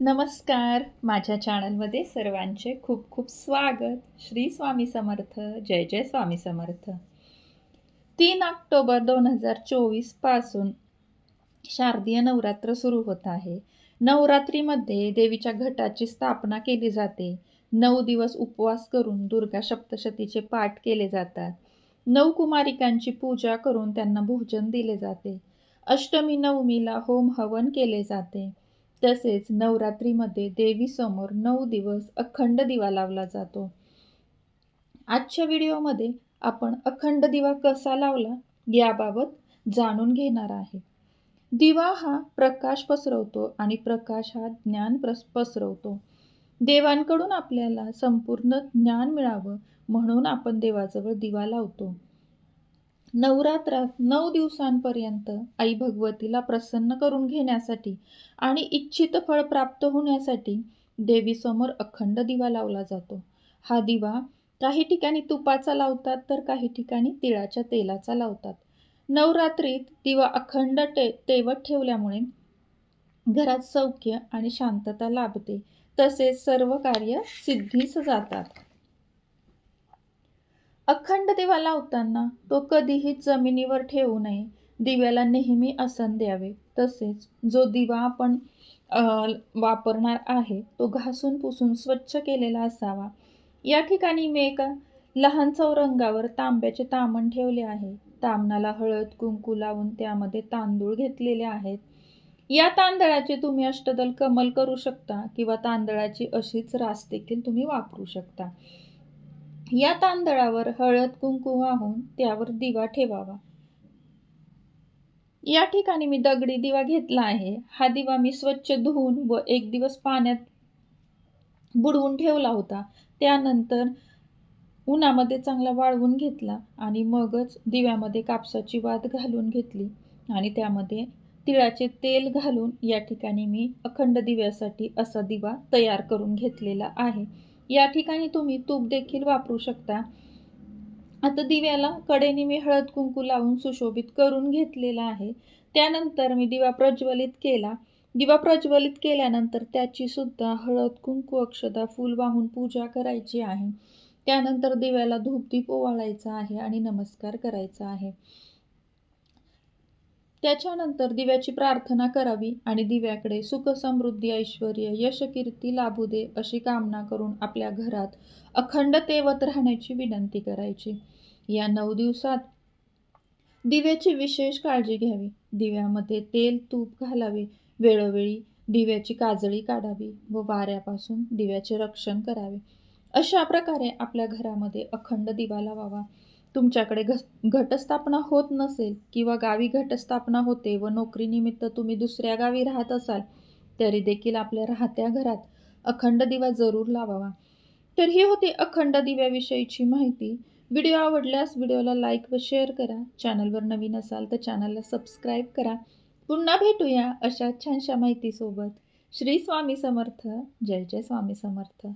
नमस्कार. माझ्या चॅनलमध्ये सर्वांचे खूप खूप स्वागत. श्री स्वामी समर्थ जय जय स्वामी समर्थ. तीन ऑक्टोबर दोन हजार चोवीसपासून शारदीय नवरात्र सुरू होत आहे. नवरात्रीमध्ये देवीच्या घटाची स्थापना केली जाते. नऊ दिवस उपवास करून दुर्गा सप्तशतीचे पाठ केले जातात. नऊ कुमारिकांची पूजा करून त्यांना भोजन दिले जाते. अष्टमी नवमीला होम हवन केले जाते. तसेच नवरात्रीमध्ये देवीसमोर नऊ दिवस अखंड दिवा लावला जातो. आजच्या व्हिडिओमध्ये आपण अखंड दिवा कसा लावला याबाबत जाणून घेणार आहे. दिवा हा प्रकाश पसरवतो आणि प्रकाश हा ज्ञान पसरवतो. देवांकडून आपल्याला संपूर्ण ज्ञान मिळावं म्हणून आपण देवाजवळ दिवा लावतो. नवरात्रात नऊ दिवसांपर्यंत आई भगवतीला प्रसन्न करून घेण्यासाठी आणि इच्छित फळ प्राप्त होण्यासाठी देवीसमोर अखंड दिवा लावला जातो. हा दिवा काही ठिकाणी तुपाचा लावतात तर काही ठिकाणी तिळाच्या तेलाचा लावतात. नवरात्रीत दिवा अखंड टे तेवत ठेवल्यामुळे घरात सौख्य आणि शांतता लाभते. तसेच सर्व कार्य सिद्धीस जातात. अखंड दिवा लावताना तो कधीही जमिनीवर ठेवू नये. दिव्याला नेहमी आसन द्यावे. तसेच जो दिवा आपण वापरणार आहे तो घासून पुसून स्वच्छ केलेला असावा. या ठिकाणी मी एका लहान चौरंगावर तांब्याचे तामण ठेवले आहे. तामणाला हळद कुंकू लावून त्यामध्ये तांदूळ घेतलेले आहेत. या तांदळाचे तुम्ही अष्टदल कमल करू शकता किंवा तांदळाची अशीच रास देखील तुम्ही वापरू शकता. या तांदळावर हळद कुंकू वाहून त्यावर दिवा ठेवावा. या ठिकाणी मी दगडी दिवा घेतला आहे. हा दिवा मी स्वच्छ धुवून व एक दिवस पाण्यात बुडवून ठेवला होता. त्यानंतर उन्हामध्ये चांगला वाळवून घेतला आणि मगच दिव्यामध्ये कापसाची वात घालून घेतली आणि त्यामध्ये तिळाचे तेल घालून या ठिकाणी मी अखंड दिव्यासाठी असा दिवा तयार करून घेतलेला आहे. या ठिकाणी तुम्ही तूप देखील वापरू शकता. आता दिव्याला कडेने मी हळद कुंकू लावून सुशोभित करून घेतलेला आहे. त्यानंतर मी दिवा प्रज्वलित केला. दिवा प्रज्वलित केल्यानंतर त्याची सुद्धा हळद कुंकू अक्षदा फूल वाहून पूजा करायची आहे. त्यानंतर दिव्याला धूपदीप ओवाळायचा आहे आणि नमस्कार करायचा आहे. त्याच्यानंतर दिव्याची प्रार्थना करावी आणि दिव्याकडे सुख समृद्धी ऐश्वर यश कीर्ती लाभू दे अशी कामना करून आपल्या घरात अखंड तेवत राहण्याची विनंती करायची. या नऊ दिवसात दिव्याची विशेष काळजी घ्यावी. दिव्यामध्ये तेल तूप घालावे. वेळोवेळी दिव्याची काजळी काढावी व वाऱ्यापासून दिव्याचे रक्षण करावे. अशा प्रकारे आपल्या घरामध्ये अखंड दिवा लावावा. तुमच्याकडे घ घटस्थापना होत नसेल किंवा गावी घटस्थापना होते व नोकरीनिमित्त तुम्ही दुसऱ्या गावी राहत असाल तरी देखील आपल्या राहत्या घरात अखंड दिवा जरूर लावावा. तर ही होती अखंड दिव्याविषयीची माहिती. व्हिडिओ आवडल्यास व्हिडिओला लाईक व शेअर करा. चॅनलवर नवीन असाल तर चॅनलला सबस्क्राईब करा. पुन्हा भेटूया अशा छानशा माहितीसोबत. श्री स्वामी समर्थ. जय जय स्वामी समर्थ.